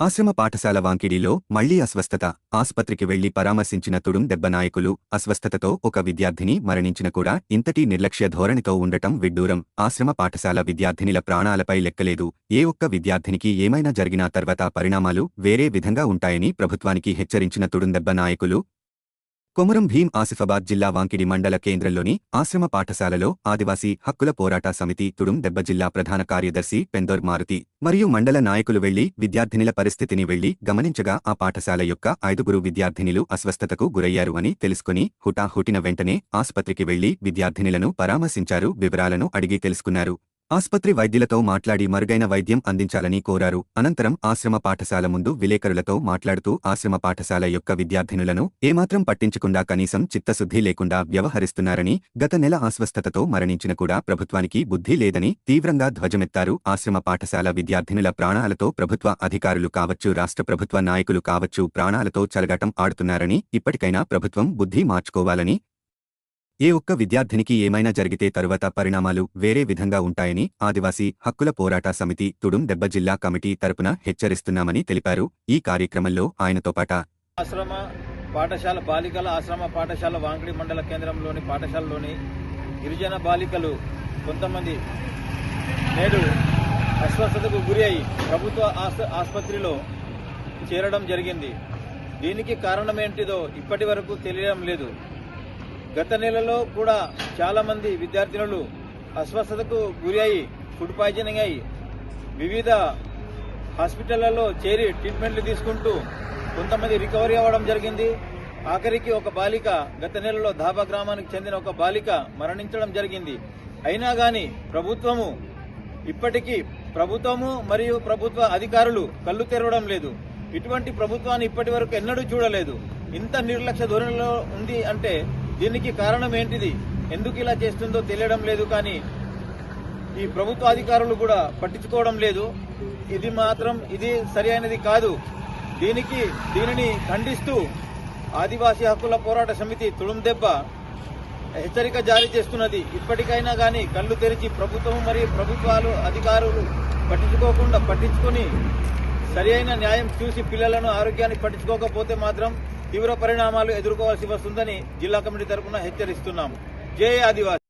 ఆశ్రమ పాఠశాల వాంకిడిలో మళ్ళీ అస్వస్థత. ఆస్పత్రికి వెళ్ళి పరామర్శించిన తుడుం దెబ్బ నాయకులు అస్వస్థతతో ఒక విద్యార్థిని మరణించిన కూడా ఇంతటి నిర్లక్ష్య ధోరణితో ఉండటం విడ్డూరం. ఆశ్రమ పాఠశాల విద్యార్థినిల ప్రాణాలపై లెక్కలేదు. ఏ ఒక్క విద్యార్థినికి ఏమైనా జరిగినా తర్వాత పరిణామాలు వేరే విధంగా ఉంటాయని ప్రభుత్వానికి హెచ్చరించిన తుడుందెబ్బ నాయకులు కొమురం భీం ఆసిఫాబాద్ జిల్లా వాంకిడి మండల కేంద్రంలోని ఆశ్రమ పాఠశాలలో ఆదివాసీ హక్కుల పోరాట సమితి తుడుం దెబ్బ జిల్లా ప్రధాన కార్యదర్శి పెందోర్ మారుతి మరియు మండల నాయకులు వెళ్ళి విద్యార్థినిల పరిస్థితిని వెళ్ళి గమనించగా ఆ పాఠశాల యొక్క ఐదుగురు విద్యార్థినిలు అస్వస్థతకు గురయ్యారు అని తెలుసుకుని హుటాహుటిన వెంటనే ఆస్పత్రికి వెళ్ళి విద్యార్థినిలను పరామర్శించారు వివరాలను అడిగి తెలుసుకున్నారు. ఆస్పత్రి వైద్యులతో మాట్లాడి మరుగైన వైద్యం అందించాలని కోరారు. అనంతరం ఆశ్రమ పాఠశాల ముందు విలేకరులతో మాట్లాడుతూ ఆశ్రమ పాఠశాల యొక్క విద్యార్థినులను ఏమాత్రం పట్టించకుండా కనీసం చిత్తశుద్ధి లేకుండా వ్యవహరిస్తున్నారని గత నెల అస్వస్థతతో మరణించిన కూడా ప్రభుత్వానికి బుద్ధి లేదని తీవ్రంగా ధ్వజమెత్తారు. ఆశ్రమ పాఠశాల విద్యార్థినుల ప్రాణాలతో ప్రభుత్వ అధికారులు కావచ్చు రాష్ట్ర ప్రభుత్వ నాయకులు కావచ్చు ప్రాణాలతో చలగటం ఆడుతున్నారని ఇప్పటికైనా ప్రభుత్వం బుద్ధి మార్చుకోవాలని ఏ ఒక్క విద్యార్థినికి ఏమైనా జరిగితే తరువాత పరిణామాలు వేరే విధంగా ఉంటాయని ఆదివాసీ హక్కుల పోరాట సమితి తుడుం దెబ్బ జిల్లా కమిటీ తరపున హెచ్చరిస్తున్నామని తెలిపారు. ఈ కార్యక్రమంలో ఆయనతో పాట ఆశ్రమ పాఠశాల బాలికల ఆశ్రమ పాఠశాల వాంకిడి మండల కేంద్రంలోని పాఠశాలలోని గిరిజన బాలికలు కొంతమంది నేడు అస్వస్థతకు గురి అయి ప్రభుత్వ ఆసుపత్రిలో చేరడం జరిగింది. దీనికి కారణమేంటిదో ఇప్పటి వరకు తెలియడం లేదు. గత నెలలో కూడా చాలా మంది విద్యార్థినులు అస్వస్థతకు గురి అయి ఫుడ్ పాయిజనింగ్ అయి వివిధ హాస్పిటళ్ళలో చేరి ట్రీట్మెంట్లు తీసుకుంటూ కొంతమంది రికవరీ అవ్వడం జరిగింది. ఆఖరికి ఒక బాలిక గత నెలలో ధాబా గ్రామానికి చెందిన ఒక బాలిక మరణించడం జరిగింది. అయినా గాని ప్రభుత్వము ఇప్పటికీ ప్రభుత్వము మరియు ప్రభుత్వ అధికారులు కళ్ళు తెరవడం లేదు. ఇటువంటి ప్రభుత్వాన్ని ఇప్పటి వరకు ఎన్నడూ చూడలేదు. ఇంత నిర్లక్ష్య ధోరణిలో ఉంది అంటే దీనికి కారణం ఏంటిది? ఎందుకు ఇలా చేస్తుందో తెలియడం లేదు కానీ ఈ ప్రభుత్వ అధికారులు కూడా పట్టించుకోవడం లేదు. ఇది మాత్రం ఇది సరి అయినది కాదు. దీనికి దీనిని ఖండిస్తూ ఆదివాసీ హక్కుల పోరాట సమితి తుడుందెబ్బ హెచ్చరిక జారీ చేస్తున్నది. ఇప్పటికైనా గాని కళ్ళు తెరిచి ప్రభుత్వం మరియు ప్రభుత్వాలు అధికారులు పట్టించుకోకుండా పట్టించుకొని సరి అయిన న్యాయం చూసి పిల్లలను ఆరోగ్యాన్ని పట్టించుకోకపోతే మాత్రం తీవ్ర పరిణామాలు ఎదుర్కోవాల్సి వస్తుందని జిల్లా కమిటీ తరఫున హెచ్చరిస్తున్నాం. జై ఆదివాసి.